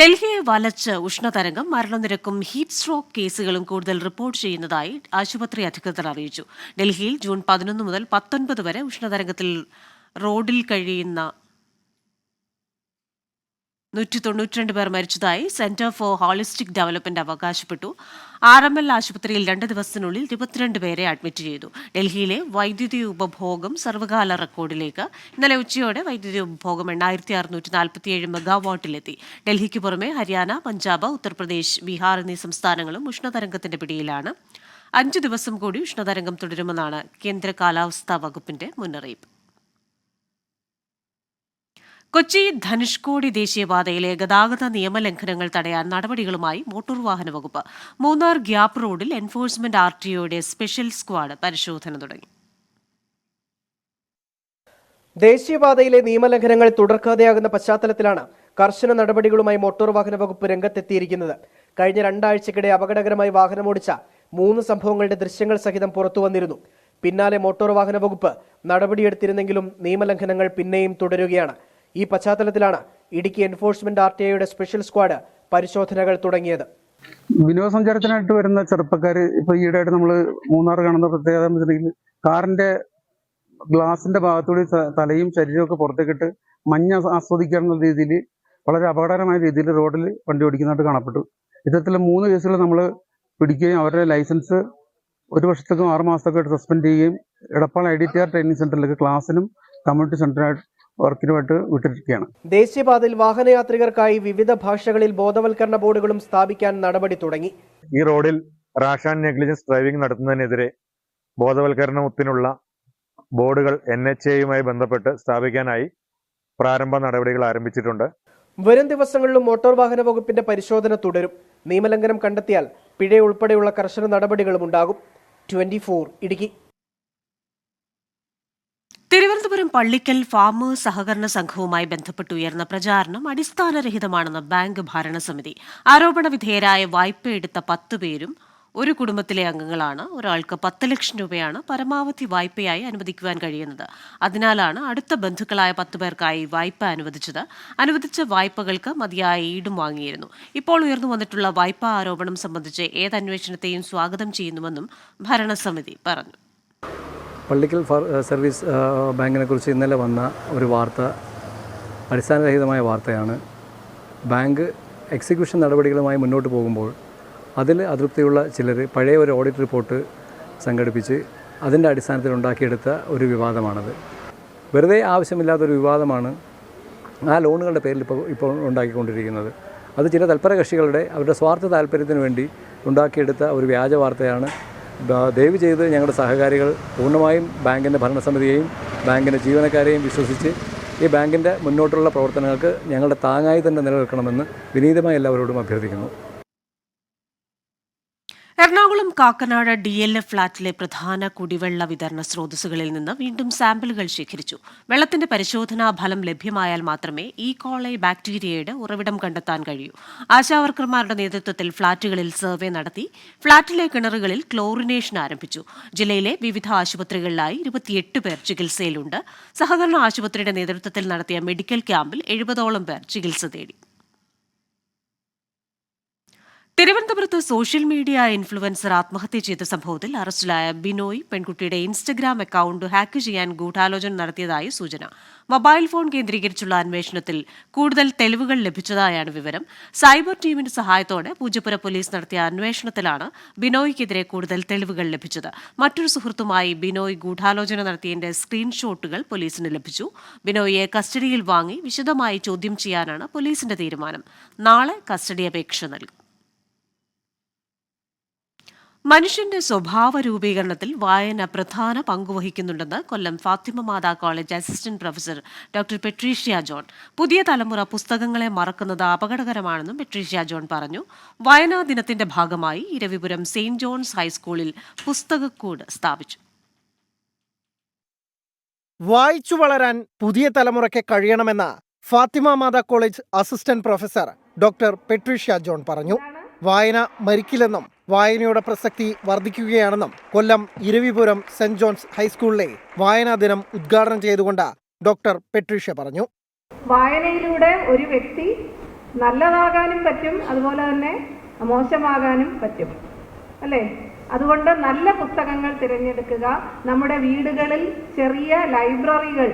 ഡൽഹിയെ വലച്ച് ഉഷ്ണതരംഗം മരണനിരക്കും ഹീറ്റ് സ്ട്രോക്ക് കേസുകളും കൂടുതൽ റിപ്പോർട്ട് ചെയ്യുന്നതായി ആശുപത്രി അധികൃതർ അറിയിച്ചു. ഡൽഹിയിൽ ജൂൺ പതിനൊന്ന് മുതൽ പത്തൊൻപത് വരെ ഉഷ്ണതരംഗത്തിൽ റോഡിൽ കഴിയുന്ന നൂറ്റി തൊണ്ണൂറ്റിരണ്ട് പേർ മരിച്ചതായി സെന്റർ ഫോർ ഹോളിസ്റ്റിക് ഡെവലപ്മെന്റ് അവകാശപ്പെട്ടു. ആർ എം എൽ ആശുപത്രിയിൽ രണ്ട് ദിവസത്തിനുള്ളിൽ ഇരുപത്തിരണ്ട് പേരെ അഡ്മിറ്റ് ചെയ്തു. ഡൽഹിയിലെ വൈദ്യുതി ഉപഭോഗം സർവകാല റെക്കോർഡിലേക്ക് ഇന്നലെ ഉച്ചയോടെ വൈദ്യുതി ഉപഭോഗം എണ്ണായിരത്തി അറുന്നൂറ്റി നാൽപ്പത്തിയേഴ് മെഗാവാട്ടിലെത്തി. ഡൽഹിക്ക് പുറമെ ഹരിയാന പഞ്ചാബ് ഉത്തർപ്രദേശ് ബീഹാർ എന്നീ സംസ്ഥാനങ്ങളും ഉഷ്ണതരംഗത്തിന്റെ പിടിയിലാണ്. അഞ്ചു ദിവസം കൂടി ഉഷ്ണതരംഗം തുടരുമെന്നാണ് കേന്ദ്ര കാലാവസ്ഥാ വകുപ്പിന്റെ മുന്നറിയിപ്പ്. കൊച്ചി ധനുഷ്കോടി ദേശീയപാതയിലെ ഗതാഗത നിയമലംഘനങ്ങൾ തടയാൻ നടപടികളുമായി മോട്ടോർ വാഹന വകുപ്പ്. മൂന്നാർ ഗ്യാപ് റോഡിൽ എൻഫോഴ്സ്മെന്റ് ആർ ടിഒയുടെ സ്പെഷ്യൽ സ്ക്വാഡ് പരിശോധന തുടങ്ങി. ദേശീയപാതയിലെ നിയമലംഘനങ്ങൾ തുടർക്കാതെയാകുന്ന പശ്ചാത്തലത്തിലാണ് കർശന നടപടികളുമായി മോട്ടോർ വാഹന വകുപ്പ് രംഗത്തെത്തിയിരിക്കുന്നത്. കഴിഞ്ഞ രണ്ടാഴ്ചക്കിടെ അപകടകരമായി വാഹനമോടിച്ച മൂന്ന് സംഭവങ്ങളുടെ ദൃശ്യങ്ങൾ സഹിതം പുറത്തു വന്നിരുന്നു പിന്നാലെ മോട്ടോർ വാഹന വകുപ്പ് നടപടിയെടുത്തിരുന്നെങ്കിലും നിയമലംഘനങ്ങൾ പിന്നെയും തുടരുകയാണ്. ഈ പശ്ചാത്തലത്തിലാണ് ഇടുക്കി എൻഫോഴ്സ്മെന്റ് ആർ ടി ഐയുടെ സ്പെഷ്യൽ സ്ക്വാഡ് പരിശോധനകൾ തുടങ്ങിയത്. വിനോദസഞ്ചാരത്തിനായിട്ട് വരുന്ന ചെറുപ്പക്കാർ ഇപ്പൊ ഈയിടെയായിട്ട് നമ്മൾ മൂന്നാർ കാണുന്ന പ്രത്യേകത കാറിന്റെ ഗ്ലാസിന്റെ ഭാഗത്തൂടി തലയും ശരീരവും ഒക്കെ പുറത്തേക്കിട്ട് മഞ്ഞ ആസ്വ- ആസ്വദിക്കാവുന്ന രീതിയിൽ വളരെ അപകടകരമായ രീതിയിൽ റോഡിൽ വണ്ടി ഓടിക്കുന്നതായിട്ട് കാണപ്പെട്ടു. ഇത്തരത്തിൽ മൂന്ന് കേസുകൾ നമ്മൾ പിടിക്കുകയും അവരുടെ ലൈസൻസ് ഒരു വർഷത്തേക്കും ആറ് മാസത്തേക്കും സസ്പെൻഡ് ചെയ്യുകയും Edappal I D T R training സെന്ററിലേക്ക് ക്ലാസ്സിനും കമ്മ്യൂണിറ്റി സെന്ററിനായിട്ട് വർക്കിനുമായിട്ട് വിട്ടിരിക്കുകയാണ് ദേശീയപാതയിൽ വാഹനയാത്രികർക്കായി വിവിധ ഭാഷകളിൽ ബോധവൽക്കരണ ബോർഡുകളും സ്ഥാപിക്കാൻ നടപടി തുടങ്ങി. ഈ റോഡിൽ റാഷ് ആൻഡ് നെഗ്ലിജൻസ് ഡ്രൈവിംഗ് നടത്തുന്നതിനെതിരെ ബോധവൽക്കരണത്തിനുള്ള ബോർഡുകൾ എൻ എച്ച് എയുമായി ബന്ധപ്പെട്ട് സ്ഥാപിക്കാനായി പ്രാരംഭ നടപടികൾ ആരംഭിച്ചിട്ടുണ്ട്. വരും ദിവസങ്ങളിലും മോട്ടോർ വാഹന വകുപ്പിന്റെ പരിശോധന തുടരും. നിയമലംഘനം കണ്ടെത്തിയാൽ പിഴ ഉൾപ്പെടെയുള്ള കർശന നടപടികളും ഉണ്ടാകും. ട്വന്റി ഇടുക്കി. തിരുവനന്തപുരം പള്ളിക്കൽ ഫാമേഴ്സ് സഹകരണ സംഘവുമായി ബന്ധപ്പെട്ട് ഉയർന്ന പ്രചാരണം അടിസ്ഥാനരഹിതമാണെന്ന് ബാങ്ക് ഭരണസമിതി. ആരോപണ വിധേയരായ വായ്പ എടുത്ത പത്ത് പേരും ഒരു കുടുംബത്തിലെ അംഗങ്ങളാണ്. ഒരാൾക്ക് പത്ത് ലക്ഷം രൂപയാണ് പരമാവധി വായ്പയായി അനുവദിക്കുവാൻ കഴിയുന്നത്. അതിനാലാണ് അടുത്ത ബന്ധുക്കളായ പത്ത് പേർക്കായി വായ്പ അനുവദിച്ചത്. അനുവദിച്ച വായ്പകൾക്ക് മതിയായ ഈടും വാങ്ങിയിരുന്നു. ഇപ്പോൾ ഉയർന്നു വന്നിട്ടുള്ള വായ്പാ ആരോപണം സംബന്ധിച്ച് ഏത് സ്വാഗതം ചെയ്യുന്നുവെന്നും ഭരണസമിതി പറഞ്ഞു. പള്ളിക്കൽ സർവീസ് ബാങ്കിനെക്കുറിച്ച് ബാങ്കിനെ കുറിച്ച് ഇന്നലെ വന്ന ഒരു വാർത്ത അടിസ്ഥാനരഹിതമായ വാർത്തയാണ്. ബാങ്ക് എക്സിക്യൂഷൻ നടപടികളുമായി മുന്നോട്ട് പോകുമ്പോൾ അതിൽ അതൃപ്തിയുള്ള ചിലർ പഴയ ഒരു ഓഡിറ്റ് റിപ്പോർട്ട് സംഘടിപ്പിച്ച് അതിന്റെ അടിസ്ഥാനത്തിൽ ഉണ്ടാക്കിയെടുത്ത ഒരു വിവാദമാണത്. വെറുതെ ആവശ്യമില്ലാത്തൊരു വിവാദമാണ് ആ ലോണുകളുടെ പേരിൽ ഇപ്പോൾ ഇപ്പോൾ ഉണ്ടാക്കിക്കൊണ്ടിരിക്കുന്നത്. അത് ചില തൽപര കക്ഷികളുടെ അവരുടെ സ്വാർത്ഥ താല്പര്യത്തിന് വേണ്ടി ഉണ്ടാക്കിയെടുത്ത ഒരു വ്യാജ വാർത്തയാണ് ദയവ് ചെയ്ത് ഞങ്ങളുടെ സഹകാരികൾ പൂർണമായും ബാങ്കിന്റെ ഭരണസമിതിയെയും ബാങ്കിന്റെ ജീവനക്കാരെയും വിശ്വസിച്ച് ഈ ബാങ്കിന്റെ മുന്നോട്ടുള്ള പ്രവർത്തനങ്ങൾക്ക് ഞങ്ങളുടെ താങ്ങായി തന്നെ നിലനിൽക്കണമെന്ന് വിനീതമായി എല്ലാവരോടും അഭ്യർത്ഥിക്കുന്നു. Ernakulam Kakkanad D L F ഫ്ളാറ്റിലെ പ്രധാന കുടിവെള്ള വിതരണ സ്രോതസ്സുകളിൽ നിന്ന് വീണ്ടും സാമ്പിളുകൾ ശേഖരിച്ചു. വെള്ളത്തിന്റെ പരിശോധനാ ഫലം ലഭ്യമായാൽ മാത്രമേ ഈ കോളൈ ബാക്ടീരിയയുടെ ഉറവിടം കണ്ടെത്താൻ കഴിയൂ. ആശാവർക്കർമാരുടെ നേതൃത്വത്തിൽ ഫ്ളാറ്റുകളിൽ സർവേ നടത്തി ഫ്ളാറ്റിലെ കിണറുകളിൽ ക്ലോറിനേഷൻ ആരംഭിച്ചു. ജില്ലയിലെ വിവിധ ആശുപത്രികളിലായി ഇരുപത്തിയെട്ട് പേർ ചികിത്സയിലുണ്ട്. സഹകരണ ആശുപത്രിയുടെ നേതൃത്വത്തിൽ നടത്തിയ മെഡിക്കൽ ക്യാമ്പിൽ എഴുപതോളം പേർ ചികിത്സ തേടി. തിരുവനന്തപുരത്ത് സോഷ്യൽ മീഡിയ ഇൻഫ്ലുവൻസർ ആത്മഹത്യ ചെയ്ത സംഭവത്തിൽ അറസ്റ്റിലായ ബിനോയ് പെൺകുട്ടിയുടെ ഇൻസ്റ്റഗ്രാം അക്കൗണ്ട് ഹാക്ക് ചെയ്യാൻ ഗൂഢാലോചന നടത്തിയതായി സൂചന. മൊബൈൽ ഫോൺ കേന്ദ്രീകരിച്ചുള്ള അന്വേഷണത്തിൽ കൂടുതൽ തെളിവുകൾ ലഭിച്ചതായാണ് വിവരം. സൈബർ ടീമിന്റെ സഹായത്തോടെ പൂജപ്പുര പോലീസ് നടത്തിയ അന്വേഷണത്തിലാണ് ബിനോയ്ക്കെതിരെ കൂടുതൽ തെളിവുകൾ ലഭിച്ചത്. മറ്റൊരു സുഹൃത്തുമായി ബിനോയ് ഗൂഢാലോചന നടത്തിയതിന്റെ സ്ക്രീൻഷോട്ടുകൾ പോലീസിന് ലഭിച്ചു. ബിനോയിയെ കസ്റ്റഡിയിൽ വാങ്ങി വിശദമായി ചോദ്യം ചെയ്യാനാണ് പോലീസിന്റെ തീരുമാനം. നാളെ കസ്റ്റഡി അപേക്ഷ നൽകും. മനുഷ്യന്റെ സ്വഭാവ രൂപീകരണത്തിൽ വായന പ്രധാന പങ്കുവഹിക്കുന്നുണ്ടെന്ന് Kollam Fatima Mata college assistant professor doctor Patricia John. പുതിയ തലമുറ പുസ്തകങ്ങളെ മറക്കുന്നത് അപകടകരമാണെന്നും പെട്രീഷ്യ ജോൺ പറഞ്ഞു. വായനാ ദിനത്തിന്റെ ഭാഗമായി ഇരവിപുരം സെയിന്റ് ജോൺസ് ഹൈസ്കൂളിൽ പുസ്തകക്കൂട് സ്ഥാപിച്ചു. വായിച്ചു വളരാൻ പുതിയ തലമുറയ്ക്ക് കഴിയണമെന്ന Fatima Mata college assistant professor doctor Patricia John പറഞ്ഞു. വായന മരിക്കില്ലെന്നും വായനയുടെ പ്രസക്തി വർദ്ധിക്കുകയാണെന്നും കൊല്ലം ഇരവിപുരം സെന്റ് ജോൺസ് ഹൈസ്കൂളിലെ വായനാ ദിനം ഉദ്ഘാടനം ചെയ്തുകൊണ്ട് ഡോക്ടർ പെട്രീഷ്യ പറഞ്ഞു. വായനയിലൂടെ ഒരു വ്യക്തി നല്ലതാകാനും പറ്റും അതുപോലെ തന്നെ മോശമാകാനും പറ്റും. അല്ലേ? അതുകൊണ്ട് നല്ല പുസ്തകങ്ങൾ തിരഞ്ഞെടുക്കുക നമ്മുടെ വീടുകളിൽ ചെറിയ ലൈബ്രറികൾ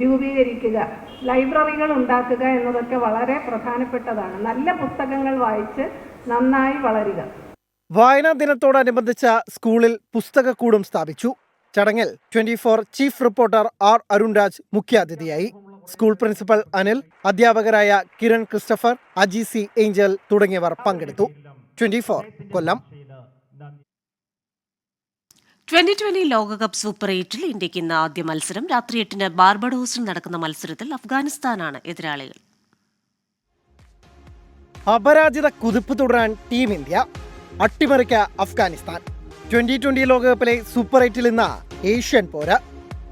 രൂപീകരിക്കുക ലൈബ്രറികൾ ഉണ്ടാക്കുക എന്നതൊക്കെ വളരെ പ്രധാനപ്പെട്ടതാണ്. നല്ല പുസ്തകങ്ങൾ വായിച്ച് നന്നായി വളരുക. വായനാ ദിനത്തോടനുബന്ധിച്ച സ്കൂളിൽ പുസ്തകക്കൂടും സ്ഥാപിച്ചു. ചടങ്ങിൽ twenty four chief reporter R Arunraj മുഖ്യാതിഥിയായി. സ്കൂൾ പ്രിൻസിപ്പൽ അനിൽ അധ്യാപകരായ Kiran Christopher Aji C Angel തുടങ്ങിയവർ പങ്കെടുത്തു. Twenty four Kollam. Twenty twenty ലോകകപ്പ് സൂപ്പർ എയ്റ്റിൽ ഇന്ത്യയ്ക്ക് ഇന്ന് ആദ്യ മത്സരം. രാത്രി എട്ടിന് ബാർബഡോസിൽ നടക്കുന്ന മത്സരത്തിൽ അഫ്ഗാനിസ്ഥാനാണ് എതിരാളികൾ. അപരാജിത കുതിപ്പ് തുടരാൻ ടീം ഇന്ത്യ. അട്ടിമറിക്ക അഫ്ഗാനിസ്ഥാൻ. ട്വന്റി ട്വന്റി ലോകകപ്പിലെ സൂപ്പർ എയ്റ്റിൽ ഇന്ന് ഏഷ്യൻ പോര്.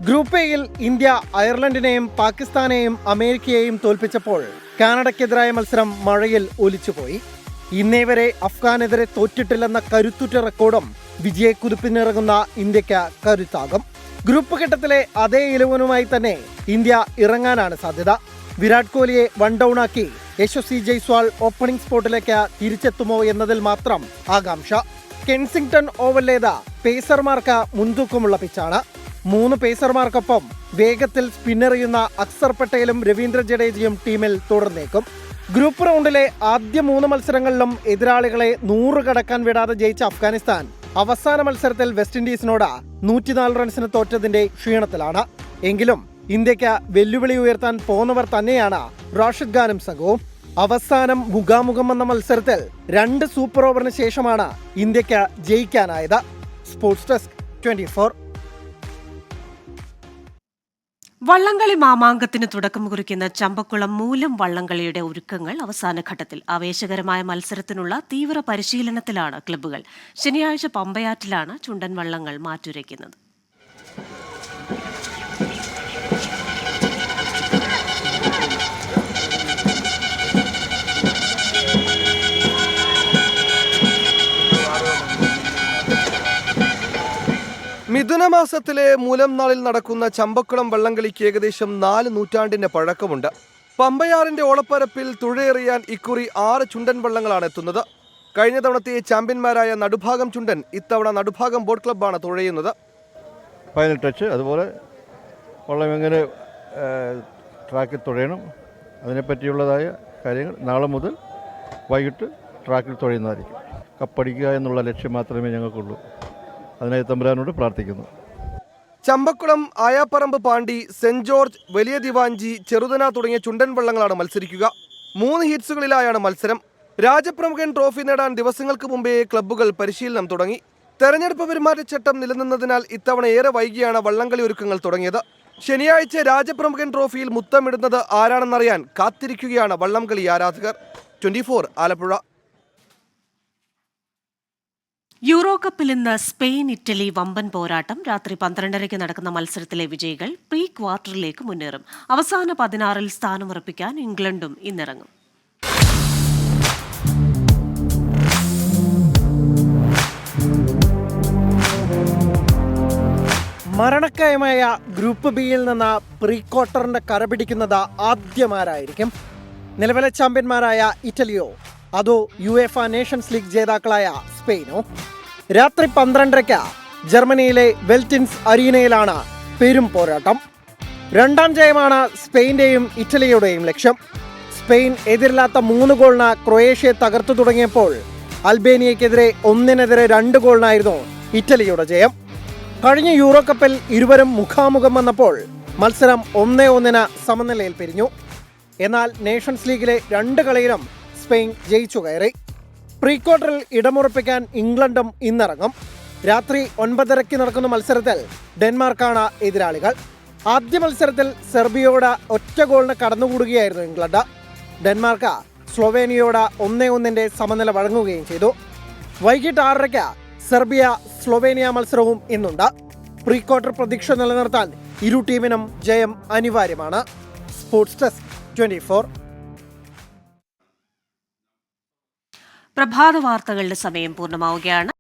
ഗ്രൂപ്പ് എയിൽ ഇന്ത്യ അയർലൻഡിനെയും പാകിസ്ഥാനെയും അമേരിക്കയെയും തോൽപ്പിച്ചപ്പോൾ കാനഡയ്ക്കെതിരായ മത്സരം മഴയിൽ ഒലിച്ചുപോയി. ഇന്നേ വരെ അഫ്ഗാനെതിരെ തോറ്റിട്ടില്ലെന്ന കരുത്തുറ്റ റെക്കോർഡും വിജയക്കുതിപ്പിനിറങ്ങുന്ന ഇന്ത്യയ്ക്ക് കരുത്താകും. ഗ്രൂപ്പ് ഘട്ടത്തിലെ അതേ ഇലവനുമായി തന്നെ ഇന്ത്യ ഇറങ്ങാനാണ് സാധ്യത. വിരാട് കോഹ്ലിയെ വൺ ഡൗൺ ആക്കി യശസ്വി ജയ്സ്വാൾ ഓപ്പണിംഗ് സ്പോട്ടിലേക്ക് തിരിച്ചെത്തുമോ എന്നതിൽ മാത്രം ആകാംക്ഷ. കെൻസിംഗ്ടൺ ഓവലിലേത് പേസർമാർക്ക് മുൻതൂക്കമുള്ള പിച്ചാണ് മൂന്ന് പേസർമാർക്കൊപ്പം വേഗത്തിൽ സ്പിന്നെറിയുന്ന അക്സർ പട്ടേലും രവീന്ദ്ര ജഡേജയും ടീമിൽ തുടർന്നേക്കും. ഗ്രൂപ്പ് റൗണ്ടിലെ ആദ്യ മൂന്ന് മത്സരങ്ങളിലും എതിരാളികളെ നൂറ് കടക്കാൻ വിടാതെ ജയിച്ച അഫ്ഗാനിസ്ഥാൻ അവസാന മത്സരത്തിൽ വെസ്റ്റ് ഇൻഡീസിനോട് നൂറ്റിനാല് റൺസിന് തോറ്റതിന്റെ ക്ഷീണത്തിലാണ്. എങ്കിലും ഇന്ത്യയ്ക്ക് വെല്ലുവിളി ഉയർത്താൻ പോന്നവർ തന്നെയാണ് റാഷിദ് ഖാനും സംഘവും. അവസാനം മുഖാമുഖം വന്ന മത്സരത്തിൽ രണ്ട് സൂപ്പർ ഓവറിന് ശേഷമാണ് ഇന്ത്യയ്ക്ക് ജയിക്കാനായത്. Sports desk twenty four. വള്ളംകളി മാമാങ്കത്തിന് തുടക്കം കുറിക്കുന്ന ചമ്പക്കുളം മൂലം വള്ളംകളിയുടെ ഒരുക്കങ്ങൾ അവസാന ഘട്ടത്തിൽ ആവേശകരമായ മത്സരത്തിനുള്ള തീവ്ര പരിശീലനത്തിലാണ് ക്ലബ്ബുകൾ. ശനിയാഴ്ച പമ്പയാറ്റിലാണ് ചുണ്ടൻ വള്ളങ്ങൾ മാറ്റുരയ്ക്കുന്നത്. ചിങ്ങമാസത്തിലെ മൂലം നാളിൽ നടക്കുന്ന ചമ്പക്കുളം വള്ളംകളിക്ക് ഏകദേശം നാല് നൂറ്റാണ്ടിന്റെ പഴക്കമുണ്ട്. പമ്പയാറിന്റെ ഓളപ്പരപ്പിൽ തുഴയെറിയാൻ ഇക്കുറി ആറ് ചുണ്ടൻ വള്ളങ്ങളാണ് എത്തുന്നത്. കഴിഞ്ഞ തവണത്തെ ചാമ്പ്യന്മാരായ നടുഭാഗം ചുണ്ടൻ ഇത്തവണ നടുഭാഗം ബോട്ട് ക്ലബ്ബാണ് തുഴയുന്നത്. ഫൈനൽ ടച്ച് അതുപോലെ വള്ളം എങ്ങനെ ട്രാക്കിൽ തുഴയണം അതിനെപ്പറ്റിയുള്ളതായ കാര്യങ്ങൾ നാളെ മുതൽ വൈകിട്ട് ട്രാക്കിൽ തുഴയുന്നതായിരിക്കും. കപ്പടിക്കുക എന്നുള്ള ലക്ഷ്യം മാത്രമേ ഞങ്ങൾക്കുള്ളൂ. അതിനായി തമ്പുരാനോട് പ്രാർത്ഥിക്കുന്നു. ചമ്പക്കുളം ആയാപ്പറമ്പ് പാണ്ടി സെന്റ് ജോർജ് വലിയ ദിവാഞ്ചി ചെറുതന തുടങ്ങിയ ചുണ്ടൻ വള്ളങ്ങളാണ് മത്സരിക്കുക. മൂന്ന് ഹീറ്റ്സുകളിലായാണ് മത്സരം. രാജപ്രമുഖൻ ട്രോഫി നേടാൻ ദിവസങ്ങൾക്ക് മുമ്പേ ക്ലബ്ബുകൾ പരിശീലനം തുടങ്ങി. തെരഞ്ഞെടുപ്പ് പെരുമാറ്റച്ചട്ടം നിലനിന്നതിനാൽ ഇത്തവണ ഏറെ വൈകിയാണ് വള്ളംകളി ഒരുക്കങ്ങൾ തുടങ്ങിയത്. ശനിയാഴ്ച രാജപ്രമുഖൻ ട്രോഫിയിൽ മുത്തമിടുന്നത് ആരാണെന്നറിയാൻ കാത്തിരിക്കുകയാണ് വള്ളംകളി ആരാധകർ. ട്വന്റി ആലപ്പുഴ. യൂറോ കപ്പിൽ ഇന്ന് സ്പെയിൻ ഇറ്റലി വമ്പൻ പോരാട്ടം. രാത്രി പന്ത്രണ്ടരയ്ക്ക് നടക്കുന്ന മത്സരത്തിലെ വിജയികൾ പ്രീ ക്വാർട്ടറിലേക്ക് മുന്നേറും. അവസാന പതിനാറിൽ സ്ഥാനമുറപ്പിക്കാൻ ഇംഗ്ലണ്ടും ഇന്നിറങ്ങും. മരണക്കയമായ ഗ്രൂപ്പ് ബിയിൽ നിന്ന് പ്രീ ക്വാർട്ടറിന്റെ കരപിടിക്കുന്നത് ആദ്യമാരായിരിക്കും. നിലവിലെ ചാമ്പ്യന്മാരായ ഇറ്റലിയോ അതോ യു എഫ് നേഷൻസ് ലീഗ് ജേതാക്കളായ സ്പെയിനോ? രാത്രി പന്ത്രണ്ടരയ്ക്ക് ജർമ്മനിയിലെ വെൽറ്റിൻസ് അരീനയിലാണ് പെരും പോരാട്ടം. രണ്ടാം ജയമാണ് സ്പെയിന്റെയും ഇറ്റലിയുടെയും ലക്ഷ്യം. സ്പെയിൻ എതിരില്ലാത്ത മൂന്ന് ഗോളിന് ക്രൊയേഷ്യയെ തകർത്തു തുടങ്ങിയപ്പോൾ അൽബേനിയയ്ക്കെതിരെ ഒന്നിനെതിരെ രണ്ട് ഗോളിനായിരുന്നു ഇറ്റലിയുടെ ജയം. കഴിഞ്ഞ യൂറോ കപ്പിൽ ഇരുവരും മുഖാമുഖം വന്നപ്പോൾ മത്സരം ഒന്നേ ഒന്നിന് സമനിലയിൽ പിരിഞ്ഞു. എന്നാൽ നേഷൻസ് ലീഗിലെ രണ്ട് കളിയിലും സ്പെയിൻ ജയിച്ചു കയറി. പ്രീ ക്വാർട്ടറിൽ ഇടമുറപ്പിക്കാൻ ഇംഗ്ലണ്ടും ഇന്നിറങ്ങും. രാത്രി ഒൻപതരയ്ക്ക് നടക്കുന്ന മത്സരത്തിൽ ഡെൻമാർക്കാണ് എതിരാളികൾ. ആദ്യ മത്സരത്തിൽ സെർബിയയോട് ഒറ്റ ഗോളിന് കടന്നുകൂടുകയായിരുന്നു ഇംഗ്ലണ്ട്. ഡെൻമാർക്ക് സ്ലൊവേനിയയോട് ഒന്നേ ഒന്നിന്റെ സമനില വഴങ്ങുകയും ചെയ്തു. വൈകിട്ട് ആറരയ്ക്ക് സെർബിയ സ്ലൊവേനിയ മത്സരവും ഇന്നുണ്ട്. പ്രീ ക്വാർട്ടർ പ്രതീക്ഷ നിലനിർത്താൻ ഇരു ടീമിനും ജയം അനിവാര്യമാണ്. സ്പോർട്സ് ഡെസ്ക് ട്വന്റി പ്രഭാത വാർത്തകളുടെ സമയം പൂർണമാവുകയാണ്.